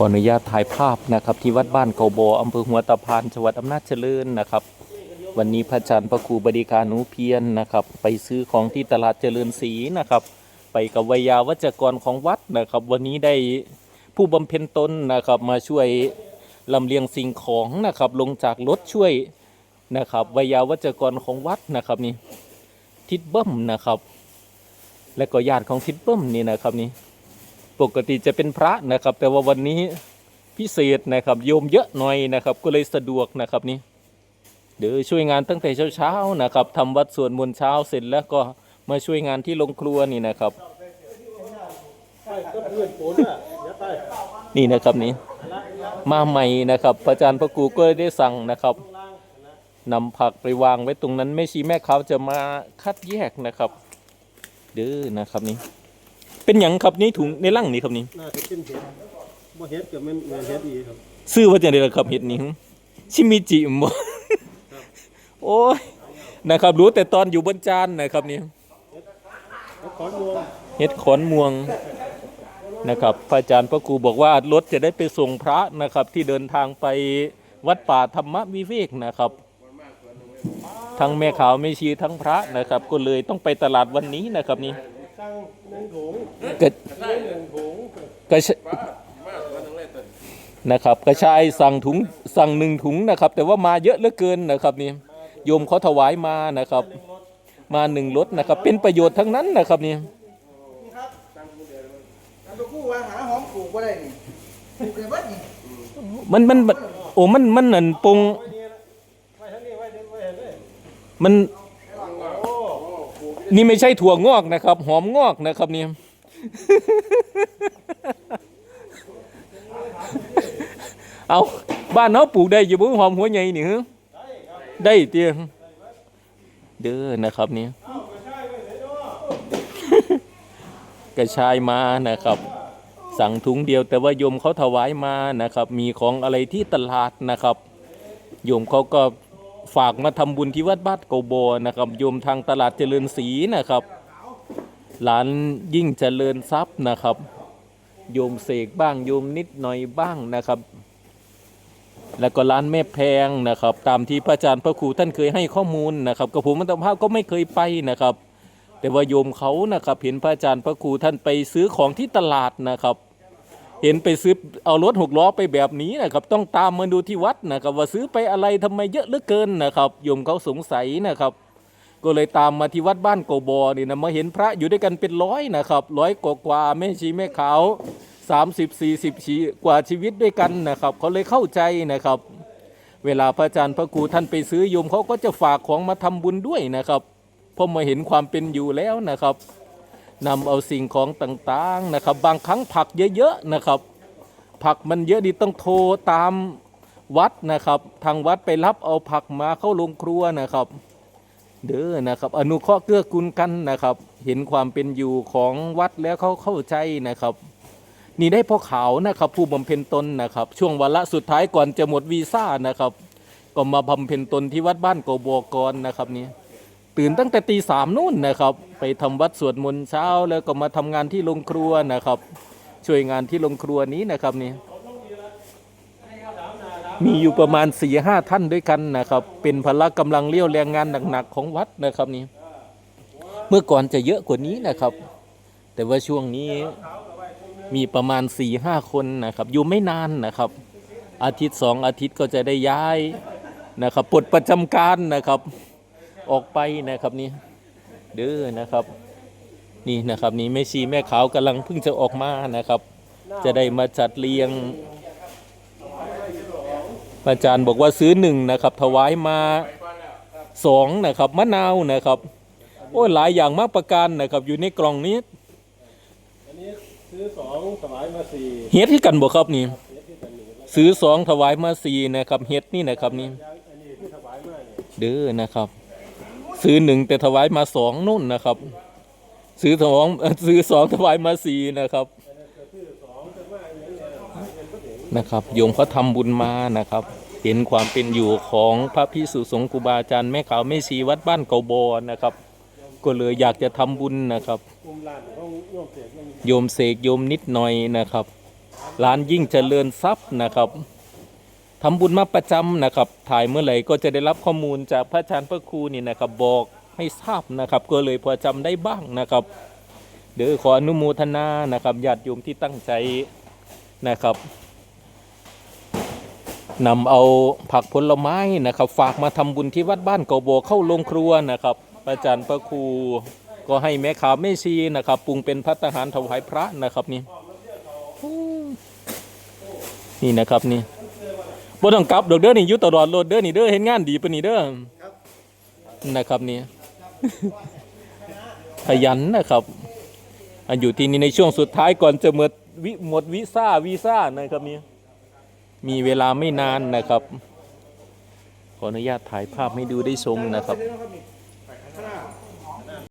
ขออนุญาตถ่ายภาพนะครับที่วัดบ้านเกาโบอำเภอหัวตะพานจังหวัดอำนาจเจริญนะครับ วันนี้พระอาจารย์พระครูบดีการนูเพียรนะครับ ไปซื้อของที่ตลาดเจริญศรีนะครับ ไปกับวิยาวัจกรของวัดนะครับ วันนี้ได้ผู้บำเพ็ญตนนะครับมาช่วยลำเลียงสิ่งของนะครับลงจากรถช่วยนะครับวิยาวัจกรของวัดนะครับนี่ทิดเบิ้มนะครับ และก็ญาติของทิดเบิ้มนี่นะครับนี่ ปกติจะเป็นพระนะครับ แต่ว่าวันนี้พิเศษนะครับโยมเยอะหน่อยนะครับ ก็เลยสะดวกนะครับนี่เดี๋ยวช่วยงานตั้งแต่เช้าๆนะครับทำวัดสวดมนต์เช้าเสร็จแล้วก็มาช่วยงานที่โรงครัวนี่นะครับ นี่นะครับนี่มาใหม่นะครับพระอาจารย์พระครูก็ได้สั่งนะครับนำผักไปวางไว้ตรงนั้นแม่ชีแม่เขาจะมาคัดแยกนะครับ เด้อนะครับนี่ เป็นหยังครับนี่ถุงในร่างนี่ครับนี่น่าจะเป็นเห็ดบ่เห็ดก็แม่นแม่นเห็ดดีครับซื้อว่าจะได้ละครับเห็ดนี้ชิมิจิมบ่โอ้ยนะครับ รู้แต่ตอนอยู่บนจานนะครับนี่แล้วขอนงวงเห็ดขอนม่วงนะครับพระอาจารย์พระครูบอกว่ารถจะได้ไปส่งพระนะครับ ที่เดินทางไปวัดป่าธรรมวิเวกนะครับ ทั้งแม่ขาวแม่ชีทั้งพระนะครับ ก็เลยต้องไปตลาดวันนี้นะครับนี่ ตั้งหนึ่งถุงเกิดหนึ่งถุงกระชนะครับกระชายสั่งถุงสั่งหนึ่งถุงนะครับ แต่ว่ามาเยอะเหลือเกินนะครับนี่โยมเขาถวายมานะครับ มาหนึ่งรถนะครับ เป็นประโยชน์ทั้งนั้นนะครับนี่ครับอันตัวคู่ว่าหาหอมปลูกบ่ได้นี่ปลูกได้เบิดนี่มันมันมันโอ้มันมันนั่นปรุงไว้ทั้งนี้ไว้เด็ไว้เห็นเลยมันโอ้ นี่ไม่ใช่ถั่วงอกนะครับ หอมงอกนะครับนี่เอาบ้านเขาปลูกได้อยู่บ่หอมหัวใหญ่นี่ฮะได้เตียงเด้อนะครับนี่กระชายมานะครับ สั่งถุงเดียวแต่ว่าโยมเขาถวายมานะครับ มีของอะไรที่ตลาดนะครับ โยมเขาก็ ฝากมาทำบุญที่วัดบ้านเกาโบนะครับโยมทางตลาดเจริญศรีนะครับหลานยิ่งเจริญทรัพย์นะครับ โยมเสกบ้างโยมนิดหน่อยบ้างนะครับ แล้วก็ร้านแม่แพงนะครับ ตามที่พระอาจารย์พระครูท่านเคยให้ข้อมูลนะครับกับผมมัตภาพก็ไม่เคยไปนะครับ แต่ว่าโยมเขานะครับเห็นพระอาจารย์พระครูท่านไปซื้อของที่ตลาดนะครับ เห็นไปซื้อเอารถหกล้อไปแบบนี้นะครับ ต้องตามมาดูที่วัดนะครับ ว่าซื้อไปอะไรทำไมเยอะเหลือเกินนะครับโยมเขาสงสัยนะครับ ก็เลยตามมาที่วัดบ้านโกบอนี่นะมาเห็นพระอยู่ด้วยกันเป็นร้อยนะครับร้อยกว่ากว่าแม่ชีแม่ขาวสามสิบสี่สิบชีกว่าชีวิตด้วยกันนะครับเขาเลยเข้าใจนะครับ เวลาพระอาจารย์พระครูท่านไปซื้อโยมเขาก็จะฝากของมาทำบุญด้วยนะครับเพราะมาเห็นความเป็นอยู่แล้วนะครับ นำเอาสิ่งของต่างๆนะครับ บางครั้งผักเยอะๆนะครับ ผักมันเยอะดีต้องโทรตามวัดนะครับ ทางวัดไปรับเอาผักมาเข้าโรงครัวนะครับ เด้อนะครับ อนุเคราะห์เกื้อกูลกันนะครับ เห็นความเป็นอยู่ของวัดแล้วเขาเข้าใจนะครับ นี่ได้พ่อขาวนะครับ ผู้บำเพ็ญตนนะครับ ช่วงวาระสุดท้ายก่อนจะหมดวีซ่านะครับ ก็มาบำเพ็ญตนที่วัดบ้านโกโบกรนะครับนี่ ตื่นตั้งแต่ตีสามนู่นนะครับ ไปทำวัดสวดมนต์เช้าแล้วก็มาทำงานที่โรงครัวนะครับ ช่วยงานที่โรงครัวนี้นะครับนี่มีอยู่ประมาณสี่ห้าท่านด้วยกันนะครับ เป็นพละกำลังเลี้ยวแรงงานหนักๆของวัดนะครับนี่เมื่อก่อนจะเยอะกว่านี้นะครับ แต่ว่าช่วงนี้มีประมาณสี่ห้าคนนะครับ อยู่ไม่นานนะครับ อาทิตย์สองอาทิตย์ก็จะได้ย้ายนะครับปลดประจำการนะครับ ออกไปนะครับนี่เด้อนะครับ นี่นะครับนี่แม่ชีแม่ขาวกำลังเพิ่งจะออกมานะครับ จะได้มาจัดเรียงพระอาจารย์บอกว่าซื้อหนึ่งนะครับ ถวายมาสองนะครับมะนาวนะครับโอ้ยหลายอย่างมากประการนะครับ อยู่ในกล่องนี้อันนี้ซื้อสองถวายมาสี่เฮ็ดที่กันบ่ครับนี่เห็ดที่กันหนึ่งซื้อสองถวายมาสี่นะครับเฮ็ดนี่นะครับนี่ยังอันนี้ที่ถวายมาเนี่ยเด้อนะครับ ซื้อหนึ่งแต่ถวายมาสองนู่นนะครับ ซื้อสองซื้อสองถวายมาสี่นะครับนะครับโยมเขาทำบุญมานะครับ เห็นความเป็นอยู่ของพระพิสุสงฆ์ครูบาอาจารย์แม่ขาวแม่ชีวัดบ้านเกาบอนะครับ ก็เลยอยากจะทำบุญนะครับ โยมเสกโยมนิดหน่อยนะครับ ร้านยิ่งเจริญทรัพย์นะครับ ทำบุญมาประจำนะครับ ถ่ายเมื่อไหร่ก็จะได้รับข้อมูลจากพระอาจารย์พระครูนี่นะครับ บอกให้ทราบนะครับ ก็เลยพอจำได้บ้างนะครับ เดี๋ยวขออนุโมทนานะครับญาติโยมที่ตั้งใจนะครับนำเอาผักผลไม้นะครับ ฝากมาทำบุญที่วัดบ้านเกาโบเข้าโรงครัวนะครับพระอาจารย์พระครูก็ให้แม่ขาวแม่ชีนะครับปรุงเป็นพัตตาหารถวายพระนะครับนี่นี่นะครับนี่ บ่ต้องกลับดอกเด้อนี่อยู่ตลอดโลดเด้อนี่เด้อเห็นงานดีปะนี่เด้อนะครับนี่ ขยันนะครับอะอยู่ที่นี่ในช่วงสุดท้ายก่อนจะหมดวิหมดวีซ่าวีซ่านะครับนี่มีเวลาไม่นานนะครับ ขออนุญาตถ่ายภาพให้ดูได้ชมนะครับ